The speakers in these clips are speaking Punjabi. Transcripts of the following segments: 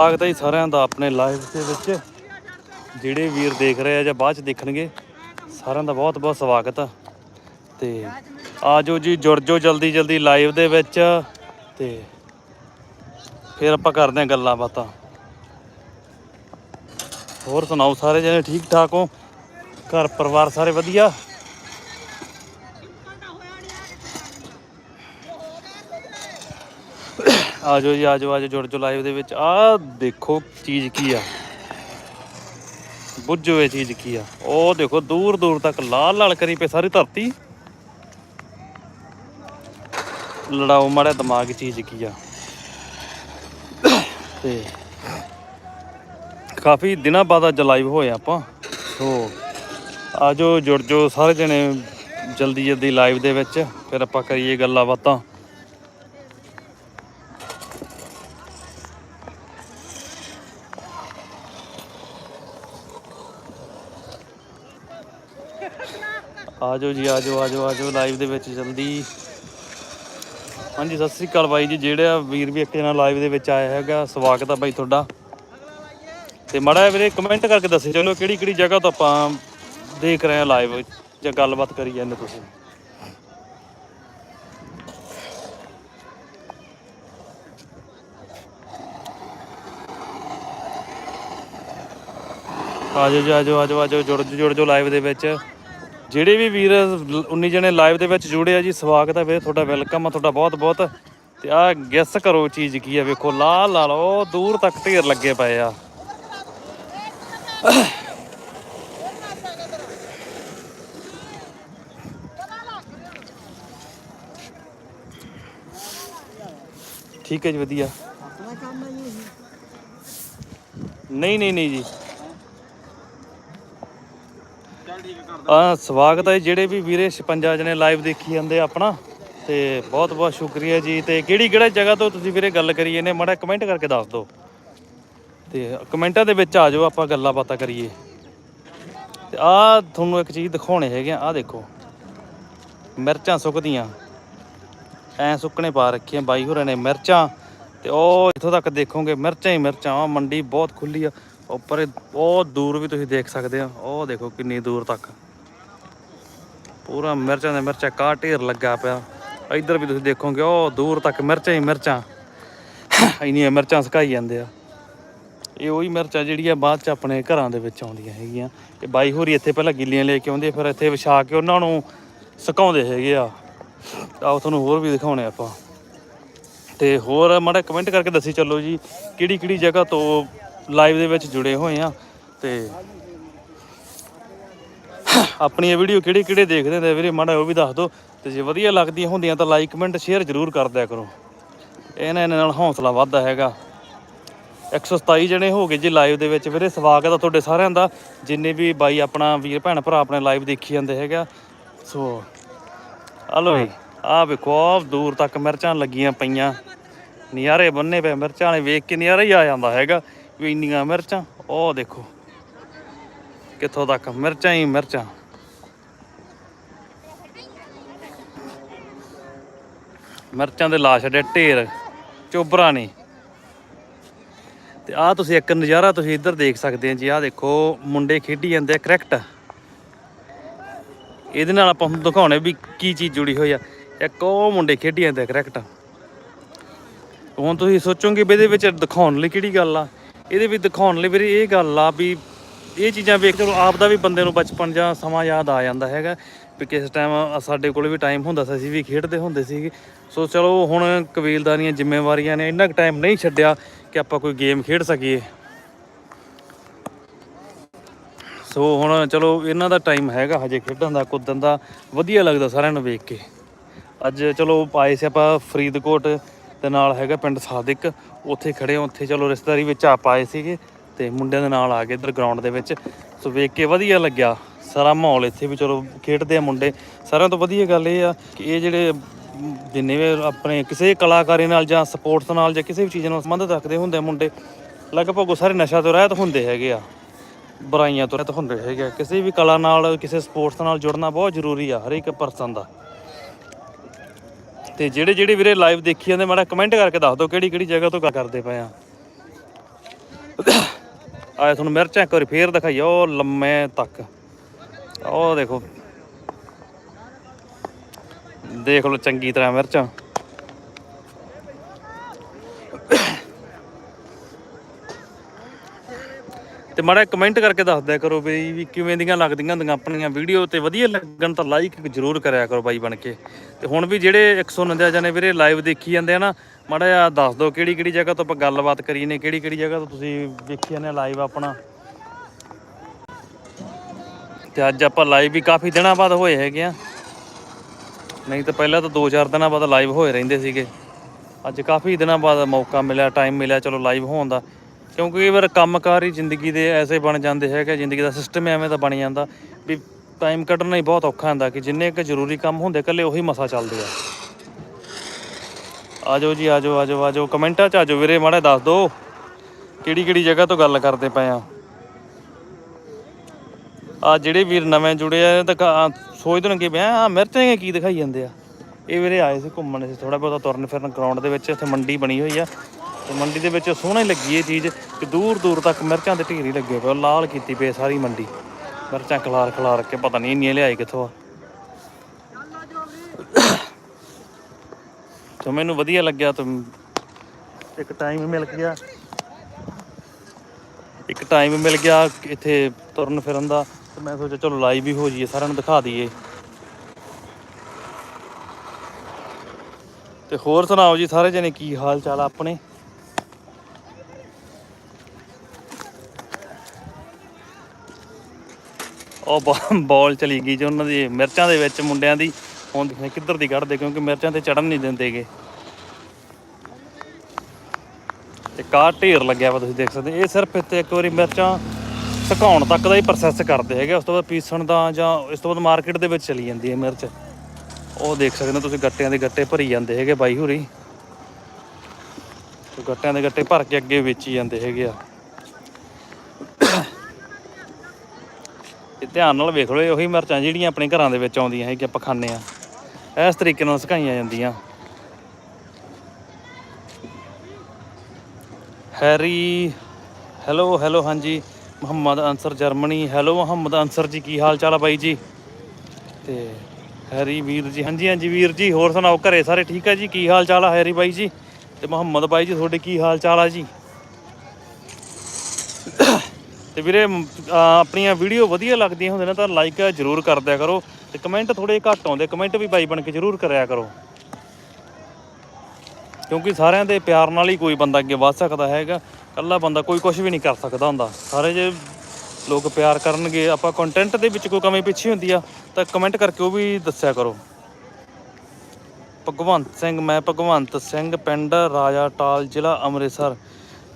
ਸਵਾਗਤ ਹੈ ਜੀ ਸਾਰਿਆਂ ਦਾ ਆਪਣੇ ਲਾਈਵ ਦੇ ਵਿੱਚ। ਜਿਹੜੇ ਵੀਰ ਦੇਖ ਰਹੇ ਆ ਜਾਂ ਬਾਅਦ ਚ ਦੇਖਣਗੇ, ਸਾਰਿਆਂ ਦਾ ਬਹੁਤ ਬਹੁਤ ਸਵਾਗਤ ਆ। ਤੇ ਆਜੋ ਜੀ, ਜੁੜ ਜਾਓ ਜਲਦੀ ਜਲਦੀ ਲਾਈਵ ਦੇ ਵਿੱਚ। ਤੇ ਫਿਰ ਆਪਾਂ ਕਰਦੇ ਹਾਂ ਗੱਲਾਂ ਬਾਤਾਂ। ਹੋਰ ਸੁਣਾਓ ਸਾਰੇ ਜਣੇ ਠੀਕ ਠਾਕ ਹੋ? ਘਰ ਪਰਿਵਾਰ ਸਾਰੇ ਵਧੀਆ? ਆਜੋ ਜੀ, ਆਜੋ ਆਜੋ, ਜੁੜ ਜਾਓ ਲਾਈਵ ਦੇ ਵਿੱਚ। ਆਹ ਦੇਖੋ ਚੀਜ਼ ਕੀ ਆ। ਬੁੱਝੋ ਇਹ ਚੀਜ਼ ਕੀ ਆ। ਉਹ ਦੇਖੋ, ਦੂਰ ਦੂਰ ਤੱਕ ਲਾਲ ਲਾਲ ਕਰੀ ਪਈ ਸਾਰੀ ਧਰਤੀ। ਲੜਾਓ ਮਾੜਾ ਦਿਮਾਗ ਚੀਜ਼ ਕੀ ਆ। ਤੇ ਕਾਫੀ ਦਿਨਾਂ ਬਾਅਦ ਅੱਜ ਲਾਈਵ ਹੋਏ ਆਪਾਂ। ਸੋ ਆਜੋ, ਜੁੜ ਜਾਓ ਸਾਰੇ ਜਣੇ ਜਲਦੀ ਜਲਦੀ ਲਾਈਵ ਦੇ ਵਿੱਚ। ਫਿਰ ਆਪਾਂ ਕਰੀਏ ਗੱਲਾਂ ਬਾਤਾਂ। ਆਜੋ ਜੀ ਆਜੋ ਆਜੋ ਆਜੋ ਲਾਈਵ ਦੇ ਵਿੱਚ ਜਲਦੀ। ਹਾਂਜੀ ਸਤਿ ਸ੍ਰੀ ਅਕਾਲ ਬਾਈ ਜੀ ਜਿਹੜਾ ਵੀਰ ਵੀ ਇੱਕ ਜਣਾ ਲਾਈਵ ਦੇ ਵਿੱਚ ਆਇਆ ਹੈਗਾ ਸਵਾਗਤ ਆ ਬਾਈ ਤੁਹਾਡਾ। ਤੇ ਮਾੜਾ ਜਿਹਾ ਵੀਰੇ ਕਮੈਂਟ ਕਰਕੇ ਦੱਸਿਓ ਚਲੋ ਕਿਹੜੀ ਕਿਹੜੀ ਜਗ੍ਹਾ ਤੋਂ ਆਪਾਂ ਦੇਖ ਰਹੇ ਹਾਂ ਲਾਈਵ ਜਾਂ ਗੱਲਬਾਤ ਕਰੀ ਜਾਂਦੇ ਤੁਸੀਂ। ਆਜੋ ਜੀ ਆਜੋ ਆਜੋ ਆਜੋ ਜੁੜ ਜਾਓ, ਜੁੜ ਜੋ ਲਾਈਵ ਦੇ ਵਿੱਚ। ਜਿਹੜੇ ਵੀ ਵੀਰ 19 ਜਣੇ ਲਾਈਵ ਦੇ ਵਿੱਚ ਜੁੜੇ ਆ ਜੀ ਸਵਾਗਤ ਹੈ ਵੀਰੇ ਤੁਹਾਡਾ ਵੈਲਕਮ ਆ ਤੁਹਾਡਾ ਬਹੁਤ ਬਹੁਤ। ਤੇ ਆਹ ਗੈਸ ਕਰੋ ਚੀਜ਼ ਕੀ ਆ ਵੇਖੋ ਲਾਲ ਲਾਲ ਉਹ ਦੂਰ ਤੱਕ ਢੇਰ ਲੱਗੇ ਪਏ ਆ। ਠੀਕ ਹੈ ਜੀ ਵਧੀਆ। ਨਹੀਂ ਨਹੀਂ ਨਹੀਂ ਜੀ। ਆ ਸਵਾਗਤ ਹੈ ਜਿਹੜੇ ਵੀ ਵੀਰੇ 56 ਜਣੇ ਲਾਈਵ ਦੇਖੀ ਜਾਂਦੇ ਆਪਣਾ। ਤੇ ਬਹੁਤ ਬਹੁਤ ਸ਼ੁਕਰੀਆ ਜੀ। ਤੇ ਕਿਹੜੀ ਕਿਹੜਾ ਜਗ੍ਹਾ ਤੋਂ ਤੁਸੀਂ ਵੀਰੇ ਗੱਲ ਕਰੀ ਇਹਨੇ ਮਾੜਾ ਕਮੈਂਟ ਕਰਕੇ ਦੱਸ ਦਿਓ। ਤੇ ਕਮੈਂਟਾਂ ਦੇ ਵਿੱਚ ਆ ਜਾਓ, ਆਪਾਂ ਗੱਲਾਂ ਬਾਤਾਂ ਕਰੀਏ। ਤੇ ਆ ਤੁਹਾਨੂੰ ਇੱਕ ਚੀਜ਼ ਦਿਖਾਉਣੇ ਹੈਗੇ ਆ। ਆਹ ਦੇਖੋ। ਮਿਰਚਾਂ ਸੁੱਕਦੀਆਂ। ਐ ਸੁੱਕਣੇ ਪਾ ਰੱਖੀਆਂ ਬਾਈ ਹੋਰਾਂ ਨੇ ਮਿਰਚਾਂ। ਤੇ ਉਹ ਇੱਥੋਂ ਤੱਕ ਦੇਖੋਗੇ, ਮਿਰਚਾਂ ਹੀ ਮਿਰਚਾਂ। ਆ ਮੰਡੀ ਬਹੁਤ ਖੁੱਲੀ ਆ। ਉੱਪਰ ਬਹੁਤ ਦੂਰ ਵੀ ਤੁਸੀਂ ਦੇਖ ਸਕਦੇ ਆ। ਉਹ ਦੇਖੋ ਕਿੰਨੀ ਦੂਰ ਤੱਕ। ਪੂਰਾ ਮਿਰਚਾਂ ਦੇ ਮਿਰਚਾਂ ਕਾ ਢੇਰ ਲੱਗਾ ਪਿਆ। ਇੱਧਰ ਵੀ ਤੁਸੀਂ ਦੇਖੋਗੇ, ਉਹ ਦੂਰ ਤੱਕ ਮਿਰਚਾਂ ਹੀ ਮਿਰਚਾਂ। ਇੰਨੀਆਂ ਮਿਰਚਾਂ ਸੁਕਾਈ ਜਾਂਦੇ ਆ। ਇਹ ਉਹੀ ਮਿਰਚਾਂ ਜਿਹੜੀਆਂ ਬਾਅਦ ਚ ਆਪਣੇ ਘਰਾਂ ਦੇ ਵਿੱਚ ਆਉਂਦੀਆਂ ਹੈਗੀਆਂ। ਤੇ ਬਾਈ ਹੋਰੀ ਇੱਥੇ ਪਹਿਲਾਂ ਗਿੱਲੀਆਂ ਲੈ ਕੇ ਆਉਂਦੇ, ਫਿਰ ਇੱਥੇ ਵਿਛਾ ਕੇ ਉਹਨਾਂ ਨੂੰ ਸੁਕਾਉਂਦੇ ਹੈਗੇ ਆ। ਆਓ ਤੁਹਾਨੂੰ ਹੋਰ ਵੀ ਦਿਖਾਉਣੇ ਆਪਾਂ। ਤੇ ਹੋਰ ਮਾੜਾ ਕਮੈਂਟ ਕਰਕੇ ਦੱਸੀ ਚੱਲੋ ਜੀ ਕਿਹੜੀ ਕਿਹੜੀ ਜਗ੍ਹਾ ਤੋਂ ਲਾਈਵ ਦੇ ਵਿੱਚ ਜੁੜੇ ਹੋਏ ਆ। ਤੇ ਆਪਣੀ ਇਹ ਵੀਡੀਓ ਕਿਹੜੇ ਕਿਹੜੇ ਦੇਖਦੇ ਹੁੰਦੇ ਵੀਰੇ? ਮਾੜਾ ਉਹ ਵੀ ਦੱਸ ਦਿਓ। ਤੇ ਜੇ ਵਧੀਆ ਲੱਗਦੀਆਂ ਹੁੰਦੀਆਂ ਤਾਂ ਲਾਈਕ ਕਮੈਂਟ ਸ਼ੇਅਰ ਜ਼ਰੂਰ ਕਰ ਦਿਆ ਕਰੋ। ਇਹਨਾਂ ਇਹਨਾਂ ਨਾਲ ਹੌਸਲਾ ਵੱਧਦਾ ਹੈਗਾ। 127 ਜਣੇ ਹੋ ਗਏ ਜੀ ਲਾਈਵ ਦੇ ਵਿੱਚ। ਵੀਰੇ ਸਵਾਗਤ ਆ ਤੁਹਾਡੇ ਸਾਰਿਆਂ ਦਾ। ਜਿੰਨੇ ਵੀ ਬਾਈ ਆਪਣਾ ਵੀਰ ਭੈਣ ਭਰਾ ਆਪਣੇ ਲਾਈਵ ਦੇਖੀ ਜਾਂਦੇ ਹੈਗਾ ਸੋ ਹਲੋ ਜੀ, ਆਹ ਵੇਖੋ, ਆਹ ਦੂਰ ਤੱਕ ਮਿਰਚਾਂ ਲੱਗੀਆਂ ਪਈਆਂ। ਨਿਆਰੇ ਬੰਨੇ ਪਏ, ਮਿਰਚਾਂ ਵਾਲੇ ਵੇਖ ਕੇ ਨਿਆਰਾ ਹੀ ਆ ਜਾਂਦਾ ਹੈਗਾ ਵੀ ਇੰਨੀਆਂ ਮਿਰਚਾਂ। ਉਹ ਦੇਖੋ, ਕਿੱਥੋਂ ਤੱਕ ਮਿਰਚਾਂ ਹੀ ਮਿਰਚਾਂ। ਮਿਰਚਾਂ ਦੇ ਲਾ ਛੱਡੇ ਢੇਰ, ਚੋਬਰਾ ਨੇ। ਤੇ ਆਹ ਤੁਸੀਂ ਇੱਕ ਨਜ਼ਾਰਾ ਤੁਸੀਂ ਇੱਧਰ ਦੇਖ ਸਕਦੇ ਆ ਜੀ, ਆਹ ਦੇਖੋ, ਮੁੰਡੇ ਖੇਡੀ ਜਾਂਦੇ ਆ ਕ੍ਰਿਕਟ। ਇਹਦੇ ਨਾਲ ਆਪਾਂ ਹੁਣ ਦਿਖਾਉਣੇ ਵੀ ਕੀ ਚੀਜ਼ ਜੁੜੀ ਹੋਈ ਆ। ਇੱਕ ਉਹ ਮੁੰਡੇ ਖੇਡੀ ਜਾਂਦੇ ਆ ਕ੍ਰਿਕਟ। ਹੁਣ ਤੁਸੀਂ ਸੋਚੋਗੇ ਵੀ ਇਹਦੇ ਵਿੱਚ ਦਿਖਾਉਣ ਲਈ ਕਿਹੜੀ ਗੱਲ ਆ? ਇਹਦੇ ਵਿੱਚ ਦਿਖਾਉਣ ਲਈ ਵੀਰੇ ਇਹ ਗੱਲ ਆ ਵੀ ਇਹ ਚੀਜ਼ਾਂ ਵੇਖ ਕੇ ਆਪ ਦਾ ਵੀ ਬੰਦੇ ਨੂੰ ਬਚਪਨ ਜਾਂ ਸਮਾਂ ਯਾਦ ਆ ਜਾਂਦਾ ਹੈਗਾ ਵੀ ਕਿਸ ਟਾਈਮ ਸਾਡੇ ਕੋਲ ਵੀ ਟਾਈਮ ਹੁੰਦਾ ਸੀ, ਅਸੀਂ ਵੀ ਖੇਡਦੇ ਹੁੰਦੇ ਸੀਗੇ। ਸੋ ਚਲੋ ਹੁਣ ਕਬੀਲਦਾਰੀਆਂ ਜ਼ਿੰਮੇਵਾਰੀਆਂ ਨੇ ਇੰਨਾ ਕੁ ਟਾਈਮ ਨਹੀਂ ਛੱਡਿਆ ਕਿ ਆਪਾਂ ਕੋਈ ਗੇਮ ਖੇਡ ਸਕੀਏ। ਸੋ ਹੁਣ ਚਲੋ ਇਹਨਾਂ ਦਾ ਟਾਈਮ ਹੈਗਾ ਹਜੇ ਖੇਡਣ ਦਾ, ਕੁੱਦਣ ਦਾ। ਵਧੀਆ ਲੱਗਦਾ ਸਾਰਿਆਂ ਨੂੰ ਵੇਖ ਕੇ। ਅੱਜ ਚਲੋ ਆਏ ਸੀ ਆਪਾਂ ਫਰੀਦਕੋਟ ਦੇ ਨਾਲ ਹੈਗਾ ਪਿੰਡ ਸਾਦਿਕ। ਉੱਥੇ ਖੜੇ ਉੱਥੇ ਚਲੋ ਰਿਸ਼ਤੇਦਾਰੀ ਵਿੱਚ ਆਪ ਆਏ ਸੀਗੇ। ਤੇ ਮੁੰਡਿਆਂ ਦੇ ਨਾਲ ਆ ਗਏ ਇੱਧਰ ਗਰਾਊਂਡ ਦੇ ਵਿੱਚ। ਸੋ ਵੇਖ ਕੇ ਵਧੀਆ ਲੱਗਿਆ ਸਾਰਾ ਮਾਹੌਲ ਇੱਥੇ ਵੀ, ਚਲੋ ਖੇਡਦੇ ਆ ਮੁੰਡੇ। ਸਾਰਿਆਂ ਤੋਂ ਵਧੀਆ ਗੱਲ ਇਹ ਆ ਕਿ ਇਹ ਜਿਹੜੇ ਜਿੰਨੇ ਵੀ ਆਪਣੇ ਕਿਸੇ ਕਲਾਕਾਰੀ ਨਾਲ ਜਾਂ ਸਪੋਰਟਸ ਨਾਲ ਜਾਂ ਕਿਸੇ ਵੀ ਚੀਜ਼ ਨਾਲ ਸੰਬੰਧ ਰੱਖਦੇ ਹੁੰਦੇ ਆ ਮੁੰਡੇ, ਲਗਭਗ ਉਹ ਸਾਰੇ ਨਸ਼ਾ ਤੋਂ ਰਹਿਤ ਹੁੰਦੇ ਹੈਗੇ ਆ, ਬੁਰਾਈਆਂ ਤੋਂ ਰਹਿਤ ਹੁੰਦੇ ਹੈਗੇ ਆ। ਕਿਸੇ ਵੀ ਕਲਾ ਨਾਲ, ਕਿਸੇ ਸਪੋਰਟਸ ਨਾਲ ਜੁੜਨਾ ਬਹੁਤ ਜ਼ਰੂਰੀ ਆ ਹਰ ਇੱਕ ਪਰਸਨ ਦਾ। ਤੇ ਜਿਹੜੇ ਜਿਹੜੇ ਵੀਰੇ ਲਾਈਵ ਦੇਖੀ ਜਾਂਦੇ, ਮਾੜਾ ਕਮੈਂਟ ਕਰਕੇ ਦੱਸ ਦਿਓ ਕਿਹੜੀ ਕਿਹੜੀ ਜਗ੍ਹਾ ਤੋਂ ਗੱਲ ਕਰਦੇ ਪਏ ਆ। ਆਏ ਤੁਹਾਨੂੰ ਮਿਰਚਾਂ ਇੱਕ ਵਾਰੀ ਫੇਰ ਦਿਖਾਈ, ਉਹ ਲੰਮੇ ਤੱਕ। ਉਹ ਦੇਖੋ। ਦੇਖ ਲਓ ਚੰਗੀ ਤਰ੍ਹਾਂ ਮਿਰਚਾਂ। ਤੇ ਮਾੜਾ ਕਮੈਂਟ ਕਰਕੇ ਦੱਸ ਦਿਆ ਕਰੋ ਬਈ ਵੀ ਕਿਵੇਂ ਦੀਆਂ ਲੱਗਦੀਆਂ ਹੁੰਦੀਆਂ ਆਪਣੀਆਂ ਵੀਡੀਓ ਤੇ ਵਧੀਆ ਲੱਗਣ ਤਾਂ ਲਾਈਕ ਜ਼ਰੂਰ ਕਰਿਆ ਕਰੋ ਬਾਈ ਬਣ ਕੇ। ਤੇ ਹੁਣ ਵੀ ਜਿਹੜੇ 149 ਜਣੇ ਵੀਰੇ ਲਾਈਵ ਦੇਖੀ ਜਾਂਦੇ ਆ ਨਾ, ਮਾੜਾ ਜਿਹਾ ਦੱਸ ਦਿਓ ਕਿਹੜੀ ਕਿਹੜੀ ਜਗ੍ਹਾ ਤੋਂ ਆਪਾਂ ਗੱਲਬਾਤ ਕਰੀ ਨੇ, ਕਿਹੜੀ ਕਿਹੜੀ ਜਗ੍ਹਾ ਤੋਂ ਤੁਸੀਂ ਵੇਖੀ ਜਾਂਦੇ ਲਾਈਵ ਆਪਣਾ। ਤੇ ਅੱਜ ਆਪਾਂ ਲਾਈਵ ਵੀ ਕਾਫੀ ਦਿਨਾਂ ਬਾਅਦ ਹੋਏ ਹੈਗੇ ਆ। ਨਹੀਂ ਤਾਂ ਪਹਿਲਾਂ ਤਾਂ 2-4 ਦਿਨਾਂ ਬਾਅਦ ਲਾਈਵ ਹੋਏ ਰਹਿੰਦੇ ਸੀਗੇ। ਅੱਜ ਕਾਫੀ ਦਿਨਾਂ ਬਾਅਦ ਮੌਕਾ ਮਿਲਿਆ ਟਾਈਮ ਮਿਲਿਆ, ਚਲੋ ਲਾਈਵ ਹੋਣ ਦਾ। ਕਿਉਂਕਿ ਕਈ ਵਾਰ ਕੰਮਕਾਰ ਹੀ ਜ਼ਿੰਦਗੀ ਦੇ ਐਸੇ ਬਣ ਜਾਂਦੇ ਹੈਗੇ ਜ਼ਿੰਦਗੀ ਦਾ ਸਿਸਟਮ ਐਵੇਂ ਦਾ ਬਣ ਜਾਂਦਾ ਵੀ ਟਾਈਮ ਕੱਢਣਾ ਹੀ ਬਹੁਤ ਔਖਾ ਹੁੰਦਾ ਕਿ ਜਿੰਨੇ ਕੁ ਜ਼ਰੂਰੀ ਕੰਮ ਹੁੰਦੇ ਇਕੱਲੇ ਉਹੀ ਮਸਾ ਚੱਲਦੇ ਆ। ਆਜੋ ਜੀ, ਆਜੋ ਆਜੋ ਆਜੋ, ਕਮੈਂਟਾਂ 'ਚ ਆਜੋ ਵੀਰੇ, ਮਾੜਾ ਦੱਸ ਦਿਓ ਕਿਹੜੀ ਕਿਹੜੀ ਜਗ੍ਹਾ ਤੋਂ ਗੱਲ ਕਰਦੇ ਪਏ ਆ। ਆ ਜਿਹੜੇ ਵੀਰ ਨਵੇਂ ਜੁੜੇ ਆ, ਇਹ ਤਾਂ ਕ- ਸੋਚਦੇ ਨੇ ਕਿ ਆ ਮਿਰਚਾਂ ਕੀ ਦਿਖਾਈ ਜਾਂਦੇ ਆ। ਇਹ ਵੀਰੇ ਆਏ ਸੀ ਘੁੰਮਣ ਸੀ ਥੋੜਾ ਬਹੁਤਾ ਤੁਰਨ ਫਿਰਨ ਗਰਾਊਂਡ ਦੇ ਵਿੱਚ, ਇੱਥੇ ਮੰਡੀ ਬਣੀ ਹੋਈ ਆ। ਤੇ ਮੰਡੀ ਦੇ ਵਿੱਚ ਸੋਹਣੀ ਲੱਗੀ ਇਹ ਚੀਜ਼ ਕਿ ਦੂਰ ਦੂਰ ਤੱਕ ਮਿਰਚਾਂ ਦੇ ਢੇਰ ਹੀ ਲੱਗੇ ਪਏ ਲਾਲ ਕੀਤੀ ਪਈ ਸਾਰੀ ਮੰਡੀ। ਮਿਰਚਾਂ ਖਲਾਰ ਖਲਾਰ ਕੇ ਪਤਾ ਨਹੀਂ ਇੰਨੀਆਂ ਲਿਆਏ ਕਿੱਥੋਂ ਆ। ਤੇ ਮੈਨੂੰ ਵਧੀਆ ਲੱਗਿਆ ਤੇ ਇੱਕ ਟਾਈਮ ਮਿਲ ਗਿਆ। ਇੱਕ ਟਾਈਮ ਮਿਲ ਗਿਆ ਇੱਥੇ ਤੁਰਨ ਫਿਰਨ ਦਾ ਤੇ ਮੈਂ ਸੋਚਿਆ ਚਲੋ ਲਾਈਵ ਵੀ ਹੋ ਜਾਈਏ, ਸਾਰਿਆਂ ਨੂੰ ਦਿਖਾ ਦਈਏ। ਤੇ ਹੋਰ ਸੁਣਾਓ ਜੀ, ਸਾਰੇ ਜਣੇ ਕੀ ਹਾਲ ਚਾਲ ਆ ਆਪਣੇ? ਉਹ ਬਾ- ਬੋਲ ਚਲੀ ਗਈ ਜੀ ਉਹਨਾਂ ਦੀ, ਮਿਰਚਾਂ ਦੇ ਵਿੱਚ ਮੁੰਡਿਆਂ ਦੀ। ਹੁਣ ਦੇਖਦੇ ਕਿੱਧਰ ਦੀ ਕੱਢਦੇ, ਕਿਉਂਕਿ ਮਿਰਚਾਂ ਤੇ ਚੜਨ ਨਹੀਂ ਦਿੰਦੇਗੇ ਤੇ ਕਾਰ ਢੇਰ ਲੱਗਿਆ ਵਾ ਤੁਸੀਂ ਦੇਖ ਸਕਦੇ ਇਹ ਸਿਰਫ ਇੱਥੇ ਇੱਕ ਵਾਰੀ ਮਿਰਚਾਂ ਸੁਕਾਉਣ ਤੱਕ ਦਾ ਹੀ ਪ੍ਰੋਸੈਸ ਕਰਦੇ ਹੈਗੇ ਉਸ ਤੋਂ ਬਾਅਦ ਪੀਸਣ ਦਾ ਜਾਂ ਇਸ ਤੋਂ ਬਾਅਦ ਮਾਰਕੀਟ ਦੇ ਵਿੱਚ ਚਲੀ ਜਾਂਦੀ ਹੈ ਮਿਰਚ। ਉਹ ਦੇਖ ਸਕਦੇ ਹੋ ਤੁਸੀਂ ਗੱਟਿਆਂ ਦੇ ਗੱਟੇ ਭਰੀ ਜਾਂਦੇ ਹੈਗੇ ਬਾਈ ਹੁਰੀ। ਗੱਟਿਆਂ ਦੇ ਗੱਟੇ ਭਰ ਕੇ ਅੱਗੇ ਵੇਚੀ ਜਾਂਦੇ ਹੈਗੇ ਆ। ਇਹ ਧਿਆਨ ਨਾਲ ਵੇਖ ਲਓ, ਇਹ ਉਹੀ ਮਿਰਚਾਂ ਜਿਹੜੀਆਂ ਆਪਣੇ ਘਰਾਂ ਦੇ ਵਿੱਚ ਆਉਂਦੀਆਂ ਹੈਗੀਆਂ ਆਪਾਂ ਖਾਂਦੇ ਆ ਇਸ ਤਰੀਕੇ ਨਾਲ ਸੁਕਾਈਆਂ ਜਾਂਦੀਆਂ। ਹੈਰੀ, ਹੈਲੋ ਹੈਲੋ, ਹਾਂਜੀ। ਮੁਹੰਮਦ ਅਨਸਰ ਜਰਮਨੀ। ਹੈਲੋ, ਮੁਹੰਮਦ ਅਨਸਰ ਜੀ, ਕੀ ਹਾਲ ਚਾਲ ਆ ਬਾਈ ਜੀ? ਤੇ ਹੈਰੀ ਵੀਰ ਜੀ, ਹਾਂਜੀ ਹਾਂਜੀ ਵੀਰ ਜੀ, ਹੋਰ ਸੁਣਾਓ, ਘਰੇ ਸਾਰੇ ਠੀਕ ਆ ਜੀ? ਕੀ ਹਾਲ ਚਾਲ ਆ ਹੈਰੀ ਬਾਈ ਜੀ? ਤੇ ਮੁਹੰਮਦ ਬਾਈ ਜੀ, ਤੁਹਾਡੇ ਕੀ ਹਾਲ ਚਾਲ ਆ ਜੀ? ਤੇ ਵੀਰੇ ਆਪਣੀਆਂ ਵੀਡੀਓ ਵਧੀਆ ਲੱਗਦੀਆਂ ਹੁੰਦੀਆਂ ਨੇ ਤਾਂ ਲਾਈਕ ਜ਼ਰੂਰ ਕਰ ਦਿਆ ਕਰੋ ਤੇ ਕਮੈਂਟ ਥੋੜੇ ਘੱਟ ਆਉਂਦੇ ਕਮੈਂਟ ਵੀ ਬਾਈ ਬਣ ਕੇ ਜ਼ਰੂਰ ਕਰਿਆ ਕਰੋ। ਕਿਉਂਕਿ ਸਾਰਿਆਂ ਦੇ ਪਿਆਰ ਨਾਲ ਹੀ ਕੋਈ ਬੰਦਾ ਅੱਗੇ ਵੱਧ ਸਕਦਾ ਹੈਗਾ, ਇਕੱਲਾ ਬੰਦਾ ਕੋਈ ਕੁਝ ਵੀ ਨਹੀਂ ਕਰ ਸਕਦਾ ਹੁੰਦਾ। ਸਾਰੇ ਜੇ ਲੋਕ ਪਿਆਰ ਕਰਨਗੇ, ਆਪਾਂ ਕੰਟੈਂਟ ਦੇ ਵਿੱਚ ਕੋਈ ਕਮੀ ਪਿੱਛੇ ਹੁੰਦੀ ਆ, ਤਾਂ ਕਮੈਂਟ ਕਰਕੇ ਉਹ ਵੀ ਦੱਸਿਆ ਕਰੋ। ਭਗਵੰਤ ਸਿੰਘ, ਮੈਂ ਭਗਵੰਤ ਸਿੰਘ, ਪਿੰਡ ਰਾਜਾ, ਟਾਲ ਜ਼ਿਲ੍ਹਾ ਅੰਮ੍ਰਿਤਸਰ।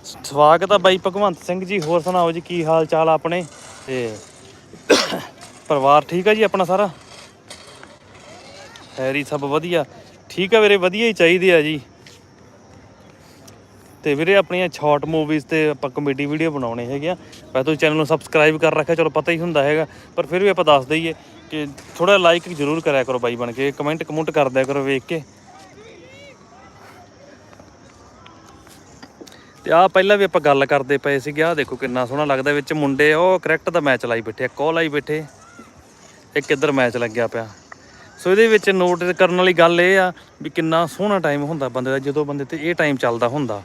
ਸਵਾਗਤ ਆ ਬਾਈ ਭਗਵੰਤ ਸਿੰਘ ਜੀ, ਹੋਰ ਸੁਣਾਓ ਜੀ, ਕੀ ਹਾਲ ਚਾਲ ਆ ਆਪਣੇ? ਤੇ ਪਰਿਵਾਰ ਠੀਕ ਆ ਜੀ ਆਪਣਾ ਸਾਰਾ? ਹੈਰੀ ਸਭ ਵਧੀਆ। ਠੀਕ ਆ ਵੀਰੇ, ਵਧੀਆ ਹੀ ਚਾਹੀਦੇ ਆ ਜੀ। ਤੇ ਵੀਰੇ ਆਪਣੀਆਂ ਸ਼ਾਰਟ ਮੂਵੀਜ਼ ਤੇ ਆਪਾਂ ਕਮੇਡੀ ਵੀਡੀਓ ਬਣਾਉਣੇ ਹੈਗੇ ਆ। ਵੈਸੇ ਤੁਸੀਂ ਚੈਨਲ ਨੂੰ ਸਬਸਕ੍ਰਾਈਬ ਕਰ ਰੱਖਿਆ, ਚਲੋ ਪਤਾ ਹੀ ਹੁੰਦਾ ਹੈਗਾ। ਪਰ ਫਿਰ ਵੀ ਆਪਾਂ ਦੱਸ ਦਈਏ ਕਿ ਥੋੜਾ ਲਾਈਕ ਜ਼ਰੂਰ ਕਰਿਆ ਕਰੋ ਬਾਈ ਬਣ ਕੇ ਕਮੈਂਟ ਕਮੁੰਟ ਕਰ ਦਿਆ ਕਰੋ ਵੇਖ ਕੇ। ਤੇ ਆ ਪਹਿਲਾਂ ਵੀ ਆਪਾਂ ਗੱਲ ਕਰਦੇ ਪਏ ਸੀਗੇ ਆ ਦੇਖੋ ਕਿੰਨਾ ਸੋਹਣਾ ਲੱਗਦਾ ਵਿੱਚ ਮੁੰਡੇ, ਉਹ ਕਰੈਕਟ ਦਾ ਮੈਚ ਲਾਈ ਬੈਠੇ ਇੱਕ ਉਹ ਲਾਈ ਬੈਠੇ। ਇੱਕ ਇੱਧਰ ਮੈਚ ਲੱਗਿਆ ਪਿਆ? ਸੋ ਇਹਦੇ ਵਿੱਚ ਨੋਟ ਕਰਨ ਵਾਲੀ ਗੱਲ ਇਹ ਆ ਵੀ ਕਿੰਨਾ ਸੋਹਣਾ ਟਾਈਮ ਹੁੰਦਾ ਬੰਦੇ ਦਾ, ਜਦੋਂ ਬੰਦੇ ਤੇ ਇਹ ਟਾਈਮ ਚੱਲਦਾ ਹੁੰਦਾ।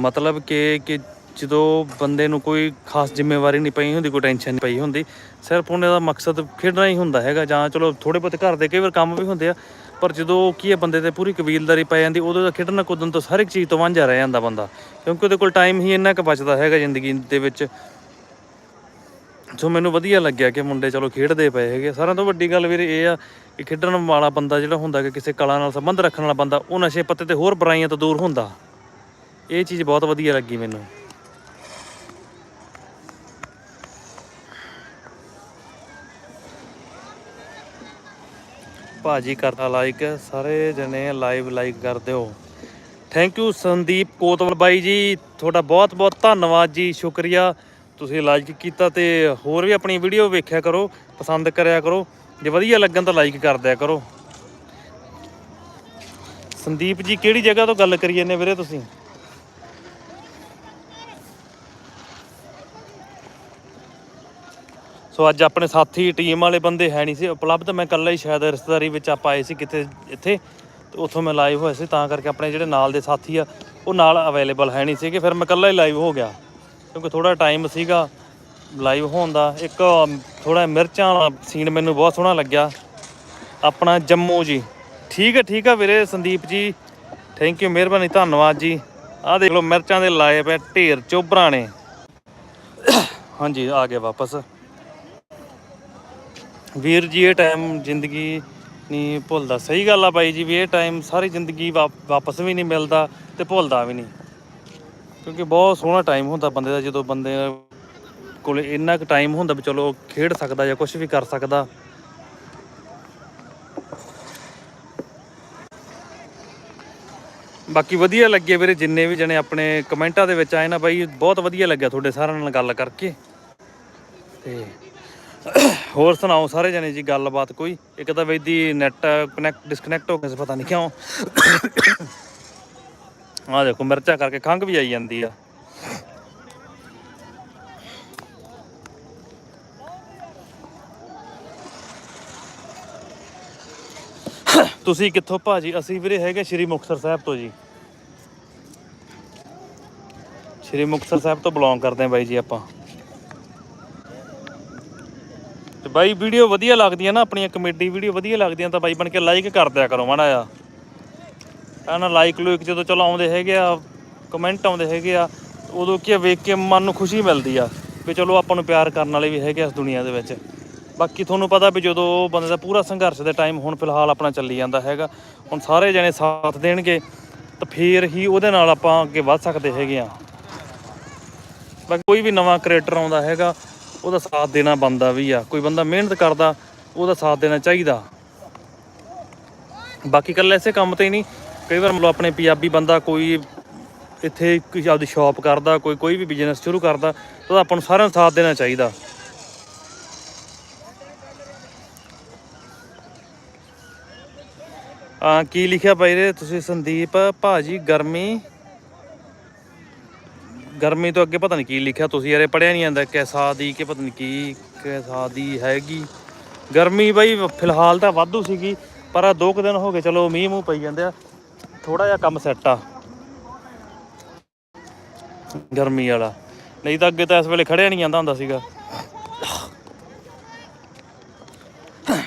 ਮਤਲਬ ਕਿ ਕਿ ਜਦੋਂ ਬੰਦੇ ਨੂੰ ਕੋਈ ਖਾਸ ਜ਼ਿੰਮੇਵਾਰੀ ਨਹੀਂ ਪਈ ਹੁੰਦੀ, ਕੋਈ ਟੈਨਸ਼ਨ ਨਹੀਂ ਪਈ ਹੁੰਦੀ, ਸਿਰਫ ਉਹਨੇ ਦਾ ਮਕਸਦ ਖੇਡਣਾ ਹੀ ਹੁੰਦਾ ਹੈਗਾ, ਜਾਂ ਚਲੋ ਥੋੜੇ ਬਹੁਤ ਘਰ ਦੇ ਕਈ ਵਾਰ ਕੰਮ ਵੀ ਹੁੰਦੇ ਆ ਪਰ ਜਦੋਂ ਕੀ ਹੈ, ਬੰਦੇ ਤੇ ਪੂਰੀ ਕਬੀਲਦਾਰੀ ਪੈ ਜਾਂਦੀ, ਉਦੋਂ ਦਾ ਖੇਡਣ ਕੁੱਦਣ ਤੋਂ ਹਰ ਇੱਕ ਚੀਜ਼ ਤੋਂ ਵਾਂਝਾ ਰਹਿ ਜਾਂਦਾ ਬੰਦਾ, ਕਿਉਂਕਿ ਉਹਦੇ ਕੋਲ ਟਾਈਮ ਹੀ ਇੰਨਾ ਕੁ ਬਚਦਾ ਹੈਗਾ ਜ਼ਿੰਦਗੀ ਦੇ ਵਿੱਚ। ਸੋ ਮੈਨੂੰ ਵਧੀਆ ਲੱਗਿਆ ਕਿ ਮੁੰਡੇ ਚਲੋ ਖੇਡਦੇ ਪਏ ਹੈਗੇ ਸਾਰਿਆਂ ਤੋਂ ਵੱਡੀ ਗੱਲ ਵੀਰੇ ਇਹ ਆ ਕਿ ਖੇਡਣ ਵਾਲਾ ਬੰਦਾ ਜਿਹੜਾ ਹੁੰਦਾ ਕਿ ਕਿਸੇ ਕਲਾ ਨਾਲ ਸੰਬੰਧ ਰੱਖਣ ਵਾਲਾ ਬੰਦਾ, ਉਹ ਨਸ਼ੇ ਪੱਤੇ ਤੇ ਹੋਰ ਬੁਰਾਈਆਂ ਤੋਂ ਦੂਰ ਹੁੰਦਾ। ਇਹ ਚੀਜ਼ ਬਹੁਤ ਵਧੀਆ ਲੱਗੀ ਮੈਨੂੰ। ਭਾਜੀ ਕਰਦਾ ਲਾਈਕ ਸਾਰੇ ਜਣੇ ਲਾਈਵ ਲਾਈਕ ਕਰ ਦਿਓ ਥੈਂਕ ਯੂ ਸੰਦੀਪ ਕੋਤਵਲ ਬਾਈ ਜੀ, ਤੁਹਾਡਾ ਬਹੁਤ ਬਹੁਤ ਧੰਨਵਾਦ ਜੀ, ਸ਼ੁਕਰੀਆ। ਤੁਸੀਂ ਲਾਈਕ ਕੀਤਾ ਤੇ ਹੋਰ ਵੀ ਆਪਣੀ ਵੀਡੀਓ ਵੇਖਿਆ ਕਰੋ, ਪਸੰਦ ਕਰਿਆ ਕਰੋ। ਜੇ ਵਧੀਆ ਲੱਗਣ ਤਾਂ ਲਾਈਕ ਕਰ ਦਿਆ ਕਰੋ। ਸੰਦੀਪ ਜੀ, ਕਿਹੜੀ ਜਗ੍ਹਾ ਤੋਂ ਗੱਲ ਕਰੀ ਜਾਂਦੇ ਵੀਰੇ ਤੁਸੀਂ? ਸੋ ਅੱਜ ਆਪਣੇ ਸਾਥੀ, ਟੀਮ ਵਾਲੇ ਬੰਦੇ ਹੈ ਨਹੀਂ ਸੀ, ਉਪਲਬਧ। ਮੈਂ ਇਕੱਲਾ ਹੀ ਸ਼ਾਇਦ ਰਿਸ਼ਤੇਦਾਰੀ ਵਿੱਚ ਆਪਾਂ ਆਏ ਸੀ ਕਿਤੇ, ਇੱਥੇ। ਤੇ ਉੱਥੋਂ ਮੈਂ ਲਾਈਵ ਹੋਇਆ ਸੀ, ਤਾਂ ਕਰਕੇ ਆਪਣੇ ਜਿਹੜੇ ਨਾਲ ਦੇ ਸਾਥੀ ਆ, ਉਹ ਨਾਲ ਅਵੇਲੇਬਲ ਹੈ ਨਹੀਂ ਸੀਗੇ। ਫਿਰ ਮੈਂ ਇਕੱਲਾ ਹੀ ਲਾਈਵ ਹੋ ਗਿਆ, ਕਿਉਂਕਿ ਥੋੜਾ ਟਾਈਮ ਸੀਗਾ ਲਾਈਵ ਹੋਣ ਦਾ। ਇੱਕ ਥੋੜਾ ਮਿਰਚਾਂ ਵਾਲਾ ਸੀਨ ਮੈਨੂੰ ਬਹੁਤ ਸੋਹਣਾ ਲੱਗਿਆ। ਆਪਣਾ ਜੰਮੂ ਜੀ। ਠੀਕ ਹੈ ਠੀਕ ਹੈ ਵੀਰੇ, ਸੰਦੀਪ ਜੀ। ਥੈਂਕ ਯੂ ਮਿਹਰਬਾਨੀ, ਧੰਨਵਾਦ ਜੀ। ਆਹ ਦੇਖ ਲਓ, ਮਿਰਚਾਂ ਦੇ ਲਾਏ ਪਏ ਢੇਰ ਚੋਬਰਾਂ ਨੇ। ਹਾਂਜੀ, ਆ ਗਏ ਵਾਪਸ। ਵੀਰ ਜੀ, ਇਹ ਟਾਈਮ ਜ਼ਿੰਦਗੀ ਨਹੀਂ ਭੁੱਲਦਾ। ਸਹੀ ਗੱਲ ਆ ਬਾਈ ਜੀ, ਵੀ ਇਹ ਟਾਈਮ ਸਾਰੀ ਜ਼ਿੰਦਗੀ ਵਾ- ਵਾਪਸ ਵੀ ਨਹੀਂ ਮਿਲਦਾ ਤੇ ਭੁੱਲਦਾ ਵੀ ਨਹੀਂ ਕਿਉਂਕਿ ਬਹੁਤ ਸੋਹਣਾ ਟਾਈਮ ਹੁੰਦਾ ਬੰਦੇ ਦਾ, ਜਦੋਂ ਬੰਦੇ ਕੋਲ ਇੰਨਾ ਕੁ ਟਾਈਮ ਹੁੰਦਾ ਵੀ ਚਲੋ ਖੇਡ ਸਕਦਾ ਜਾਂ ਕੁਝ ਵੀ ਕਰ ਸਕਦਾ। ਬਾਕੀ ਵਧੀਆ ਲੱਗੇ ਵੀਰੇ, ਜਿੰਨੇ ਵੀ ਜਣੇ ਆਪਣੇ ਕਮੈਂਟਾਂ ਦੇ ਵਿੱਚ ਆਏ ਨਾ ਬਾਈ, ਬਹੁਤ ਵਧੀਆ ਲੱਗਿਆ ਤੁਹਾਡੇ ਸਾਰਿਆਂ ਨਾਲ ਗੱਲ ਕਰਕੇ। ਤੇ ਹੋਰ ਸੁਣਾਓ ਸਾਰੇ ਜਣੇ ਜੀ, ਗੱਲਬਾਤ ਕੋਈ? ਇੱਕ ਤਾਂ ਬਈ ਦੀ ਨੈਟ ਕਨੈਕਟ ਡਿਸਕਨੈਕਟ ਹੋ ਗਿਆ ਪਤਾ ਨਹੀਂ ਕਿਉਂ। ਆਹ ਦੇਖੋ, ਮਿਰਚਾਂ ਕਰਕੇ ਖੰਘ ਵੀ ਆਈ ਜਾਂਦੀ ਆ। ਤੁਸੀਂ ਕਿੱਥੋਂ ਭਾਜੀ? ਅਸੀਂ ਵੀਰੇ ਹੈਗੇ ਸ਼੍ਰੀ ਮੁਕਤਸਰ ਸਾਹਿਬ ਤੋਂ ਜੀ। ਸ਼੍ਰੀ ਮੁਕਤਸਰ ਸਾਹਿਬ ਤੋਂ ਬਿਲੋਂਗ ਕਰਦੇ ਹਾਂ ਬਾਈ ਜੀ ਆਪਾਂ। ਤੇ ਬਾਈ ਵੀਡੀਓ ਵਧੀਆ ਲੱਗਦੀ ਲੱਗਦੀਆਂ ਨਾ, ਆਪਣੀਆਂ ਕਮੇਡੀ ਵੀਡੀਓ ਵਧੀਆ ਲੱਗਦੀਆਂ ਤਾਂ ਬਾਈ ਬਣ ਕੇ ਲਾਈਕ ਕਰ ਦਿਆ ਕਰੋ ਮਾੜਾ ਆ ਆ ਨਾ ਲਾਈਕ ਲੂਇਕ ਜਦੋਂ ਚਲੋ ਆਉਂਦੇ ਹੈਗੇ ਆ ਕਮੈਂਟ ਆਉਂਦੇ ਹੈਗੇ ਆ, ਉਦੋਂ ਕੀ ਵੇਖ ਕੇ ਮਨ ਨੂੰ ਖੁਸ਼ੀ ਮਿਲਦੀ ਆ ਵੀ ਚਲੋ ਆਪਾਂ ਨੂੰ ਪਿਆਰ ਕਰਨ ਵਾਲੇ ਵੀ ਹੈਗੇ ਇਸ ਦੁਨੀਆ ਦੇ ਵਿੱਚ। ਬਾਕੀ ਤੁਹਾਨੂੰ ਪਤਾ ਵੀ ਜਦੋਂ ਬੰਦੇ ਦਾ ਪੂਰਾ ਸੰਘਰਸ਼ ਦੇ ਟਾਈਮ ਹੁਣ ਫਿਲਹਾਲ ਆਪਣਾ ਚੱਲੀ ਜਾਂਦਾ ਹੈਗਾ, ਹੁਣ ਸਾਰੇ ਜਣੇ ਸਾਥ ਦੇਣਗੇ, ਤਾਂ ਫੇਰ ਹੀ ਉਹਦੇ ਨਾਲ ਆਪਾਂ ਅੱਗੇ ਵੱਧ ਸਕਦੇ ਹੈਗੇ ਆ। ਬਾਕੀ ਕੋਈ ਵੀ ਨਵਾਂ ਕ੍ਰੀਏਟਰ ਆਉਂਦਾ ਹੈਗਾ ਉਹਦਾ ਸਾਥ ਦੇਣਾ ਬੰਦਾ ਵੀ ਆ। ਕੋਈ ਬੰਦਾ ਮਿਹਨਤ ਕਰਦਾ, ਉਹਦਾ ਸਾਥ ਦੇਣਾ ਚਾਹੀਦਾ। ਬਾਕੀ ਕੱਲ ਐਸੇ ਕੰਮ ਤੇ ਹੀ ਨਹੀਂ। ਕਈ ਵਾਰ ਮਤਲਬ ਆਪਣੇ ਪੰਜਾਬੀ ਬੰਦਾ ਕੋਈ ਇੱਥੇ ਕੋਈ ਆਪਦੀ ਸ਼ਾਪ ਕਰਦਾ, ਕੋਈ ਕੋਈ ਵੀ ਬਿਜ਼ਨਸ ਸ਼ੁਰੂ ਕਰਦਾ, ਤਾਂ ਉਹਦਾ ਆਪਾਂ ਨੂੰ ਸਾਰਿਆਂ ਨੂੰ ਸਾਥ ਦੇਣਾ ਚਾਹੀਦਾ। ਆ ਕੀ ਲਿਖਿਆ ਭਾਈ ਰੇ ਤੁਸੀਂ ਸੰਦੀਪ, ਭਾਜੀ, ਗਰਮੀ। ਗਰਮੀ ਤੋਂ ਅੱਗੇ ਪਤਾ ਨਹੀਂ ਕੀ ਲਿਖਿਆ ਤੁਸੀਂ ਯਾਰੇ ਪੜਿਆ ਨਹੀਂ ਜਾਂਦਾ ਕੈਸਾ ਦੀ ਕਿ ਪਤਾ ਨਹੀਂ ਕੀ, ਕੈਸਾ ਦੀ ਹੈਗੀ। ਗਰਮੀ ਬਾਈ, ਫਿਲਹਾਲ ਤਾਂ ਵਾਧੂ ਸੀਗੀ, ਪਰ ਆ ਦੋ ਕੁ ਦਿਨ ਹੋ ਗਏ, ਚਲੋ ਮੀਂਹ ਮੂੰਹ ਪਈ ਜਾਂਦੇ ਆ ਥੋੜਾ ਜਿਹਾ ਕੰਮ ਸੈੱਟ ਆ। ਗਰਮੀ ਵਾਲਾ, ਨਹੀਂ ਤਾਂ ਅੱਗੇ ਤਾਂ ਇਸ ਵੇਲੇ ਖੜਿਆ ਨਹੀਂ ਜਾਂਦਾ ਹੁੰਦਾ ਸੀਗਾ।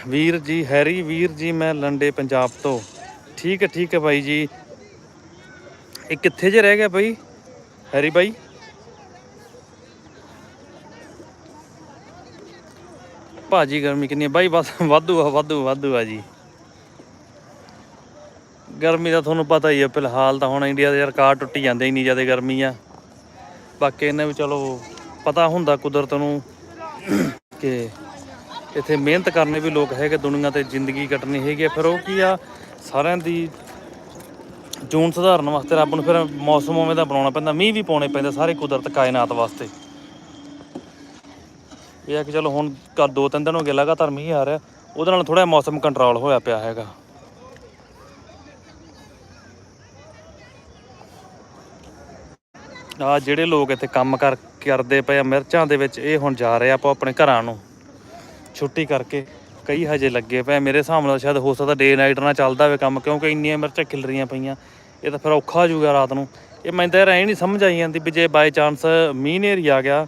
ਵੀਰ ਜੀ, ਹੈਰੀ ਵੀਰ ਜੀ, ਮੈਂ ਲੰਡੇ ਪੰਜਾਬ ਤੋਂ। ਠੀਕ ਹੈ ਠੀਕ ਹੈ ਬਾਈ ਜੀ। ਇਹ ਕਿੱਥੇ ਜੇ ਰਹਿ ਗਿਆ ਬਾਈ? ਹੈਰੀ ਬਾਈ ਭਾਜੀ, ਗਰਮੀ ਕਿੰਨੀ ਹੈ? ਬਾਈ, ਬਸ ਵਾਧੂ ਆ, ਵਾਧੂ ਵਾਧੂ ਆ ਜੀ। ਗਰਮੀ ਦਾ ਤੁਹਾਨੂੰ ਪਤਾ ਹੀ ਹੈ ਫਿਲਹਾਲ ਤਾਂ ਹੁਣ ਇੰਡੀਆ ਦੇ ਰਿਕਾਰਡ ਟੁੱਟੀ ਜਾਂਦੇ ਇੰਨੀ ਜ਼ਿਆਦਾ ਗਰਮੀ ਆ। ਬਾਕੀ ਇਹਨਾਂ ਵੀ ਚਲੋ, ਪਤਾ ਹੁੰਦਾ ਕੁਦਰਤ ਨੂੰ ਕਿ ਇੱਥੇ ਮਿਹਨਤ ਕਰਨੇ ਵੀ ਲੋਕ ਹੈਗੇ, ਦੁਨੀਆ ਤੇ ਜ਼ਿੰਦਗੀ ਕੱਟਣੀ ਹੈਗੀ ਆ। ਫਿਰ ਉਹ ਕੀ ਆ? ਸਾਰਿਆਂ ਦੀ ਜੂਨ ਸੁਧਾਰਨ ਵਾਸਤੇ ਰੱਬ ਨੂੰ ਫਿਰ ਮੌਸਮ ਉਵੇਂ ਦਾ ਬਣਾਉਣਾ ਪੈਂਦਾ, ਮੀਂਹ ਵੀ ਪਾਉਣੇ ਪੈਂਦੇ ਸਾਰੇ ਕੁਦਰਤ ਕਾਇਨਾਤ ਵਾਸਤੇ। ਇਹ ਆ ਕਿ ਚਲੋ ਹੁਣ ਕਾ ਦੋ ਤਿੰਨ ਦਿਨ ਹੋ ਗਏ ਲਗਾਤਾਰ ਮੀਂਹ ਆ ਰਿਹਾ, ਉਹਦੇ ਨਾਲ ਥੋੜਾ ਮੌਸਮ ਕੰਟਰੋਲ ਹੋਇਆ ਪਿਆ ਹੈਗਾ। ਆ ਜਿਹੜੇ ਲੋਕ ਇੱਥੇ ਕੰਮ ਕਰ, ਕਰਦੇ ਪਏ ਆ ਮਿਰਚਾਂ ਦੇ ਵਿੱਚ, ਇਹ ਹੁਣ ਜਾ ਰਹੇ ਆ ਆਪਾਂ ਆਪਣੇ ਘਰਾਂ ਨੂੰ। ਛੁੱਟੀ ਕਰਕੇ ਕਈ ਹਜੇ ਲੱਗੇ ਪਏ ਮੇਰੇ ਹਿਸਾਬ ਨਾਲ ਸ਼ਾਇਦ ਹੋ ਸਕਦਾ ਡੇ ਨਾਈਟ ਨਾਲ ਚੱਲਦਾ ਹੋਵੇ ਕੰਮ, ਕਿਉਂਕਿ ਇੰਨੀਆਂ ਮਿਰਚਾਂ ਖਿਲ ਰਹੀਆਂ ਪਈਆਂ। ਇਹ ਤਾਂ ਫਿਰ ਔਖਾ ਹੋ ਜਾਊਗਾ ਰਾਤ ਨੂੰ। ਇਹ ਮੈਨੂੰ ਤਾਂ ਰਹਿ ਨਹੀਂ ਸਮਝ ਆਈ ਜਾਂਦੀ ਵੀ ਜੇ ਬਾਈ ਚਾਂਸ ਮੀਂਹ ਨੇਰੀ ਆ ਗਿਆ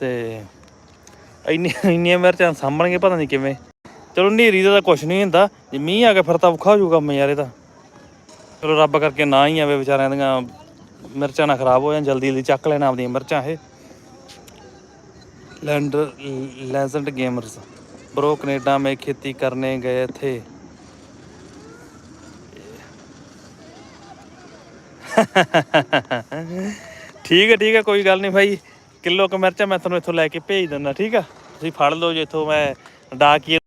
ਤੇ ਇੰਨੀ ਇੰਨੀਆਂ ਮਿਰਚਾਂ ਸਾਂਭਣਗੇ ਪਤਾ ਨਹੀਂ ਕਿਵੇਂ। ਚਲੋ ਨੇਰੀ ਦਾ ਤਾਂ ਕੁਝ ਨਹੀਂ ਹੁੰਦਾ, ਜੇ ਮੀਂਹ ਆ ਗਿਆ ਫਿਰ ਤਾਂ ਔਖਾ ਹੋ ਮੈਂ ਮਜ਼ਾਰੇ ਤਾਂ। ਚਲੋ ਰੱਬ ਕਰਕੇ ਨਾ ਹੀ ਆਵੇ ਵਿਚਾਰਿਆਂ ਦੀਆਂ ਮਿਰਚਾਂ ਨਾ ਖਰਾਬ ਹੋ ਜਾਣ, ਜਲਦੀ ਜਲਦੀ ਚੱਕ ਲੈਣਾ ਆਪਣੀਆਂ ਮਿਰਚਾਂ ਇਹ। ਲੈਂਡਰ ਲੈਂਸੈਂਟ ਗੇਮਰਸ, ਬਰੋ कनेडा ਮੈਂ ਖੇਤੀ ਕਰਨੇ ਗਏ थे ਠੀਕ ਹੈ ਠੀਕ ਹੈ, ਕੋਈ ਗੱਲ ਨਹੀਂ ਭਾਈ। ਕਿਲੋ ਕ ਮਿਰਚਾਂ ਮੈਂ ਤੁਹਾਨੂੰ ਇੱਥੋਂ ਲੈ ਕੇ ਭੇਜ ਦਿੰਦਾ, ਠੀਕ ਆ ਤੁਸੀਂ ਫੜ ਲਓ ਜੇ ਇੱਥੋਂ ਮੈਂ ਡਾਕੀਏ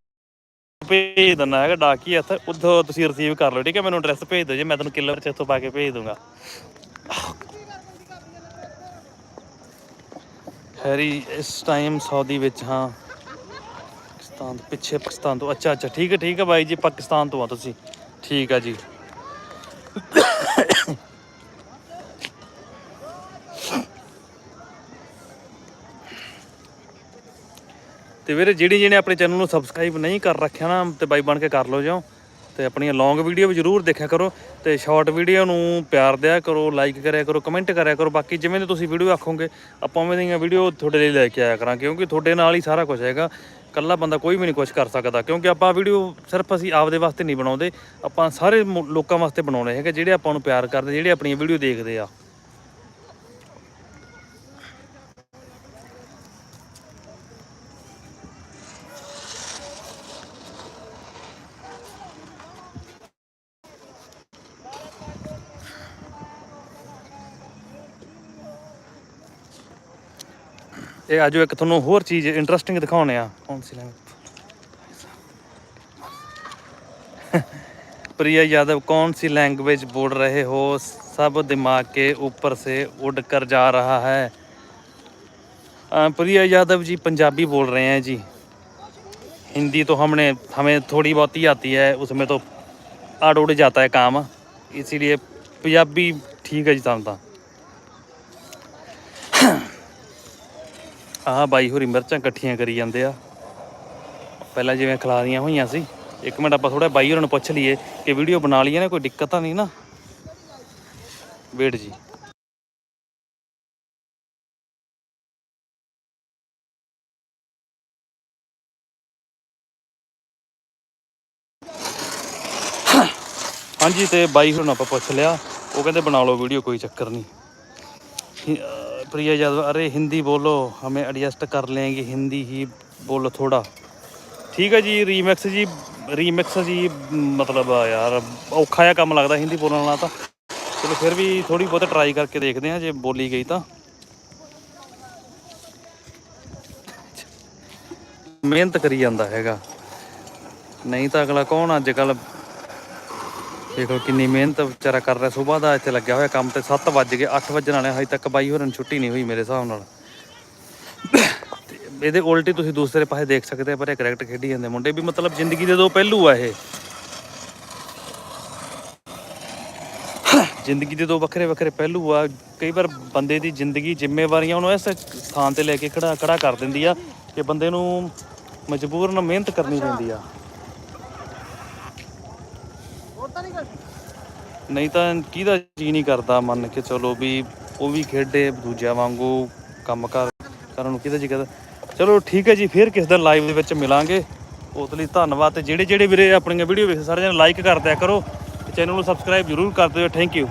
ਭੇਜ ਦਿੰਦਾ ਹੈਗਾ, ਡਾਕੀਏ ਇੱਥੇ ਉੱਥੋਂ ਤੁਸੀਂ ਰਿਸੀਵ ਕਰ ਲਓ, ਠੀਕ ਹੈ? ਮੈਨੂੰ ਐਡਰੈਸ ਭੇਜ ਦਿਓ ਜੇ, ਮੈਂ ਤੁਹਾਨੂੰ ਕਿਲੋ ਮਿਰਚ ਇੱਥੋਂ ਪਾ ਕੇ ਭੇਜ ਦੂੰਗਾ। ਹੈਰੀ ਇਸ ਟਾਈਮ ਸਾਊਦੀ ਵਿੱਚ ਹਾਂ। ਪਾਕਿਸਤਾਨ ਤੋਂ ਪਿੱਛੇ ਪਾਕਿਸਤਾਨ ਤੋਂ, ਅੱਛਾ ਅੱਛਾ, ਠੀਕ ਹੈ ਠੀਕ ਹੈ ਬਾਈ ਜੀ, ਪਾਕਿਸਤਾਨ ਤੋਂ ਆ ਤੁਸੀਂ। ਠੀਕ ਆ ਜੀ। ਤੇ ਵੀਰੇ ਜਿਹੜੇ ਜਿਹਨੇ ਆਪਣੇ ਚੈਨਲ ਨੂੰ ਸਬਸਕ੍ਰਾਈਬ ਨਹੀਂ ਕਰ ਰੱਖਿਆ ਨਾ, ਤੇ ਬਾਈ ਬਣ ਕੇ ਕਰ ਲਓ ਜਿਓ ਤੇ ਆਪਣੀਆਂ ਲੌਂਗ ਵੀਡੀਓ ਵੀ ਜਰੂਰ ਦੇਖਿਆ ਕਰੋ। ਤੇ ਸ਼ਾਰਟ ਵੀਡੀਓ ਨੂੰ ਪਿਆਰ ਦਿਆ ਕਰੋ ਲਾਈਕ ਕਰਿਆ ਕਰੋ ਕਮੈਂਟ ਕਰਿਆ ਕਰੋ। ਬਾਕੀ ਜਿਵੇਂ ਦੀ ਤੁਸੀਂ ਵੀਡੀਓ ਆਖੋਗੇ, ਆਪਾਂ ਉਵੇਂ ਦੀਆਂ ਵੀਡੀਓ ਤੁਹਾਡੇ ਲਈ ਲੈ ਕੇ ਆਇਆ ਕਰਾਂ ਕਿਉਂਕਿ ਤੁਹਾਡੇ ਨਾਲ ਹੀ ਸਾਰਾ ਕੁਝ ਹੈਗਾ। ਕੱਲਾ ਬੰਦਾ ਕੋਈ ਵੀ ਨਹੀਂ ਕੁਝ ਕਰ ਸਕਦਾ, ਕਿਉਂਕਿ ਆਪਾਂ ਵੀਡੀਓ ਸਿਰਫ ਅਸੀਂ ਆਪਦੇ ਵਾਸਤੇ ਨਹੀਂ ਬਣਾਉਂਦੇ, ਆਪਾਂ ਸਾਰੇ ਲੋਕਾਂ ਵਾਸਤੇ ਬਣਾਉਣੇ ਹੈਗੇ, ਜਿਹੜੇ ਆਪਾਂ ਨੂੰ ਪਿਆਰ ਕਰਦੇ, ਜਿਹੜੇ ਆਪਣੀਆਂ ਵੀਡੀਓ ਦੇਖਦੇ ਆ। ਇਹ ਆਜੋ ਇੱਕ ਤੁਹਾਨੂੰ ਹੋਰ ਚੀਜ਼ ਇੰਟਰਸਟਿੰਗ ਦਿਖਾਉਣੇ ਆ ਕੌਣ ਸੀ ਲੈਂਗੁਏਜ प्रिया यादव कौन सी लैंग्वेज बोल रहे हो सब दिमाग के ऊपर से उड़ कर जा रहा है अ, प्रिया यादव जी पंजाबी बोल रहे हैं जी हिंदी तो हमने हमें थोड़ी बहुत ही आती है उसमें तो आड़ उड़ जाता है काम इसीलिए पंजाबी ठीक है जी ਸਾਨੂੰ ਆਹ ਬਾਈ ਹੋਰੀ ਮਿਰਚਾਂ ਇਕੱਠੀਆਂ ਕਰੀ ਜਾਂਦੇ ਆ। ਪਹਿਲਾਂ ਜਿਵੇਂ ਖਿਲਾਰੀਆਂ ਹੋਈਆਂ ਸੀ, ਇੱਕ ਮਿੰਟ ਆਪਾਂ ਥੋੜਾ ਬਾਈ ਹੋਰਾਂ ਨੂੰ ਪੁੱਛ ਲਈਏ ਕਿ ਵੀਡੀਓ ਬਣਾ ਲਈਏ ਨਾ, ਕੋਈ ਦਿੱਕਤ ਤਾਂ ਨਹੀਂ ਨਾ। ਵੇਟ ਜੀ। ਹਾਂਜੀ, ਤੇ ਬਾਈ ਹੋਰਾਂ ਨੂੰ ਆਪਾਂ ਪੁੱਛ ਲਿਆ, ਉਹ ਕਹਿੰਦੇ ਬਣਾ ਲਓ ਵੀਡੀਓ, ਕੋਈ ਚੱਕਰ ਨਹੀਂ। प्रिया यादव अरे हिंदी बोलो हमें एडजस्ट कर लेंगे हिंदी ही बोलो थोड़ा ਠੀਕ ਹੈ ਜੀ ਰੀਮਿਕਸ ਜੀ ਰੀਮਿਕਸ ਜੀ ਮਤਲਬ ਆ ਯਾਰ ਔਖਾ ਜਿਹਾ ਕੰਮ ਲੱਗਦਾ ਹਿੰਦੀ ਬੋਲਣ ਵਾਲਾ ਤਾਂ ਚਲੋ ਫਿਰ ਵੀ ਥੋੜੀ ਬਹੁਤ ਟਰਾਈ ਕਰਕੇ ਦੇਖਦੇ ਹਾਂ ਜੇ ਬੋਲੀ ਗਈ ਤਾਂ ਮਿਹਨਤ ਕਰੀ ਜਾਂਦਾ ਹੈਗਾ ਨਹੀਂ ਤਾਂ ਅਗਲਾ ਕੌਣ ਅੱਜ ਕੱਲ ਦੇਖੋ ਕਿੰਨੀ ਮਿਹਨਤ ਵਿਚਾਰਾ ਕਰ ਰਿਹਾ। ਸਵੇਰ ਦਾ ਇੱਥੇ ਲੱਗਿਆ ਹੋਇਆ ਕੰਮ ਤੇ 7 ਵੱਜ ਗਏ 8 ਵਜਣ ਵਾਲੇ ਹਜੇ ਤੱਕ ਬਾਈ ਹੋਰਾਂ ਨੂੰ ਛੁੱਟੀ ਨਹੀਂ ਹੋਈ ਮੇਰੇ ਹਿਸਾਬ ਨਾਲ। ਤੇ ਇਹਦੇ ਉਲਟੀ ਤੁਸੀਂ ਦੂਸਰੇ ਪਾਸੇ ਦੇਖ ਸਕਦੇ ਆ, ਪਰ ਇਹ ਕਰੈਕਟ ਖੇਡੀ ਜਾਂਦੇ ਮੁੰਡੇ ਵੀ ਮਤਲਬ ਜ਼ਿੰਦਗੀ ਦੇ ਦੋ ਪਹਿਲੂ ਆ ਇਹ। ਜ਼ਿੰਦਗੀ ਦੇ ਦੋ ਵੱਖਰੇ ਵੱਖਰੇ ਪਹਿਲੂ ਆ। ਕਈ ਵਾਰ ਬੰਦੇ ਦੀ ਜ਼ਿੰਦਗੀ ਜ਼ਿੰਮੇਵਾਰੀਆਂ ਉਹਨੂੰ ਇਸ ਥਾਂ ਤੇ ਲੈ ਕੇ ਖੜਾ ਖੜਾ ਕਰ ਦਿੰਦੀ ਆ ਕਿ ਬੰਦੇ ਨੂੰ ਮਜਬੂਰਨ ਮਿਹਨਤ ਕਰਨੀ ਪੈਂਦੀ ਆ। ਨਹੀਂ ਤਾਂ ਕਿਹਦਾ ਜੀ ਨਹੀਂ ਕਰਦਾ ਮੰਨ ਕੇ ਚਲੋ ਵੀ ਉਹ ਵੀ ਖੇਡੇ ਦੂਜਿਆਂ ਵਾਂਗੂ ਕੰਮ ਕਰ ਕਰਨ ਨੂੰ ਕਿਹਦਾ ਜੀ ਕਰਦਾ। ਚਲੋ ਠੀਕ ਹੈ ਜੀ, ਫਿਰ ਕਿਸ ਦਿਨ ਲਾਈਵ ਦੇ ਵਿੱਚ ਮਿਲਾਂਗੇ। ਉਸ ਲਈ ਧੰਨਵਾਦ ਤੇ ਜਿਹੜੇ ਜਿਹੜੇ ਵੀਰੇ ਆਪਣੀਆਂ ਵੀਡੀਓ ਵੇਖ, ਸਾਰੇ ਜਣੇ ਲਾਈਕ ਕਰ ਦਿਆ ਕਰੋ ਤੇ ਚੈਨਲ ਨੂੰ ਸਬਸਕ੍ਰਾਈਬ ਜ਼ਰੂਰ ਕਰ ਦਿਓ। Thank you